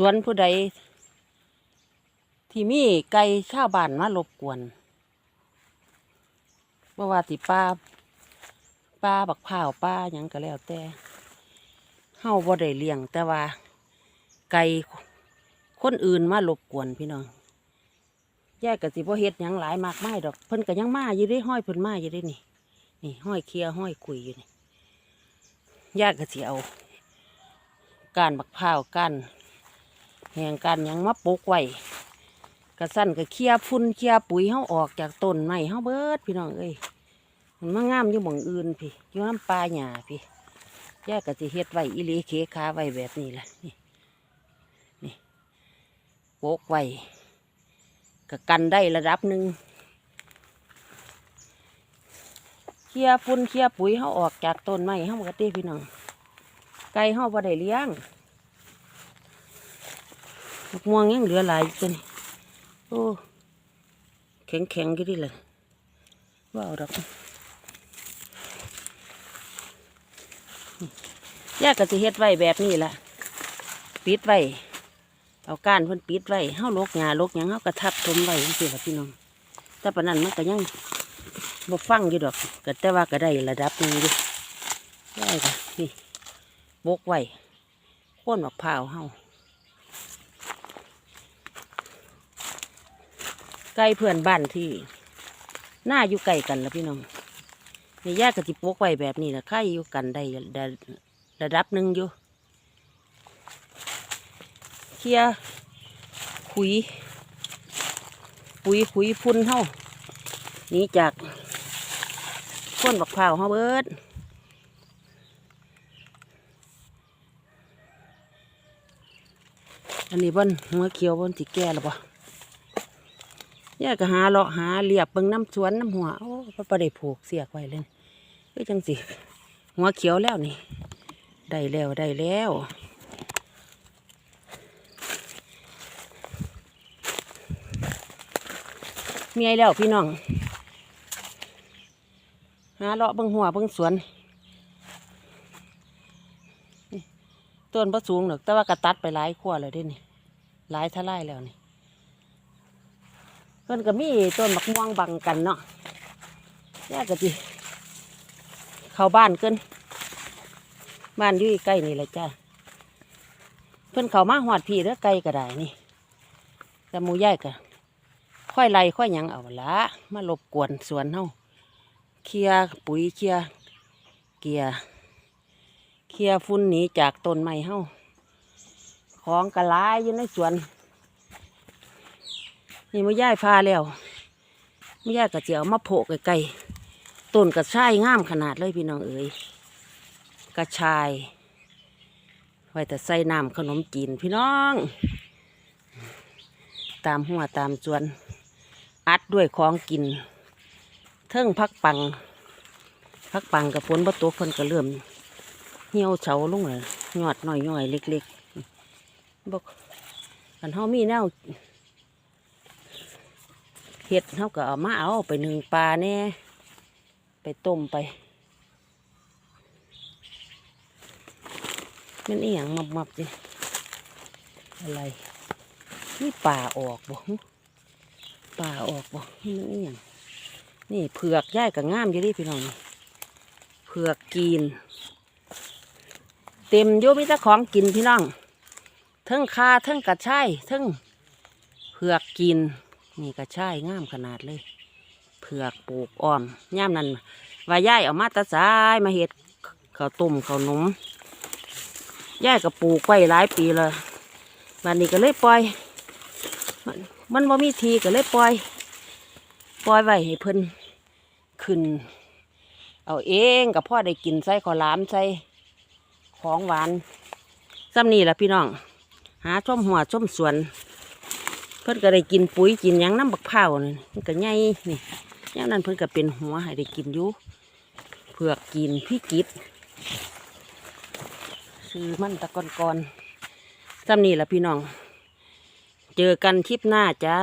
สวนผู้ใด ที่มีไก่ชาวบ้านมารบกวนบ่ว่าติป้าป้าบักพร้าวป้าหยังก็แล้วแต่เฮาบ่ได้เลี้ยง แต่ว่า ไก่คนอื่นมารบกวนพี่น้องแยกกับสิบ่เฮ็ดหยังหลายมากไมายดอกเพิ่นก็ยังมาอยู่เด้ห้อยเพิ่นมาอยู่เด้นี่ นี่ ห้อยเคลียห้อยคุยอยู่นี่แยกกับสิเอากานบักพร้าวก้าน แหงกานหยังมาปลูกไว้กระสั้นก็เคลียร์ฝุ่นเคลียปุ๋ยเฮาออกจากต้นไม้เฮาเบิดพี่น้องเอ้ยมันมางามอยู่หม่องอื่นพี่อยู่น้ำปลาหญ้าพี่แยกกับสิเฮ็ดไว้อีหลีเคขาไว้แบบนี้แหละนี่โปกไว้ก็กันได้ระดับหนึ่งเคลียร์ฝุ่นเคลียปุ๋ยเขาออกจากต้นไม้เขาปกติพี่น้องไก่เขาบ่ได้เลี้ยง มะม่วงยังเหลือหลายอยู่ตัวนี่โอ้แข็งแข็งๆก็ดีเลยว่าเอาดอกยากก็สิเฮ็ดไว้แบบนี้ล่ะ ปิดไว้เอาก้านเพิ่นปิดไว้เฮาลกหญ้าลกหยังเฮาก็ทับถมไว้จังซี่ล่ะพี่น้อง แต่ปานนั้นมันก็ยังบ่ฟังอยู่ดอกก็แต่ว่าก็ได้ระดับหนึงอยู่ได้ค่ะนี่บกไว้โค่นมะพร้าวเฮา ไก่เพื่อนบ้านที่หน้าอยู่ไกลกันละพี่น้องนี่แยกกะติปกไว้แบบนี้ละใครอยู่กันได้ระดับหนึ่งอยู่เคลียร์ขุยปุ๋ยขุยพุ่นเฮาหนีจากก้นบักพร้าเฮาเบิดอันนี้บนหัวเขียวบนสีแก่หรือเปะ ย่าก็หาเลาะหาเรียบเบิ่งน้ำสวนน้ำหัวโอ้ก็ประเดี๋ผูกเสียกไว้เลยก็จังสิหัวเขียวแล้วนี่ ได้แล้วได้แล้วเมียแล้วพี่น้อง หาเลาะเบิ่งหัวเบิ่งสวนต้นประสูงหรอกแต่ว่ากระตัดไปหลายขั้วเลยด้นี่หลายทลายแล้วนี่ เพิ่นก็มีต้นมะม่วงบังกันเนาะแยกกะจิเข้าบ้านเกินบ้านอยู่ใกล้นี่แหละจ้าเพิ่นเข้ามาหอดพี่เด้อไกลก็ได้นี่แต่หมูย่ายกะค่อยไล่ค่อยหยังเอาละมารบกวนสวนเฮาเคลียปุ๋ยเคลียเกียเคลียฝุ่นหนีจากต้นไม้เฮาของกระลายอยู่ในสวน นี่มาย่ายพาแล้วมาย่ายกระเจียวมาโผกไกลๆต้นกระชายงามขนาดเลยพี่น้องเอ๋ยกระชายไว้แต่ใส่น้ำขนมจีนพี่น้อง ตามหัวตามสวน อัดด้วยของกิน เทิงพักปัง พักปังกับฝนประตูคนก็เริ่มเหี่ยวเฉาลงเลยหยอดหน่อยๆเล็กๆบอกกันเฮามีแนว เห็ดเฮาก็เอามาเอาไปหนึ่งปลาแน่ไปต้มไปมันอีหยังมับๆจิอะไรนี่ป่าออกบ่ป่าออกบ่มันนี่ยังนี่เผือกย่ายกับง่ามอยู่ดิพี่น้องนี่เผือกกิน เต็มโยมีแต่ของกินพี่น้องทั้งคาทั้งกระชายทั้งเผือกกิน นี่กระช่ายงามขนาดเลย เผือกปลูกอ้อมย่ามนั้นว่าย่ายเอามาตะสายมาเห็ดข้าวต้มข้าวนมย่ายก็ปลูกไว้หลายปีเลยวันนี้ก็เลยปล่อย มันมันบ่มีทีก็เลยปล่อย ปล่อยไว้ให้เพิ่นขึ้น เอาเองกับพ่อได้กินใส่ข้าวหลามใส่ของหวานซ้ำนี่แหละพี่น้อง หาชมหัวชมสวน พิ่นก็ได้กินปุ๋ยกินยังน้ำบักเผาเนี่มันก็ใหญ่นี่ย่างนั้นเพิ่นก็เป็นหัวให้ได้กินอยู่เผือกกินพี่กิดซื้อมันตะกอนกอนซ้ำนี่แหละพี่น้อง เจอกันคลิปหน้าจ้า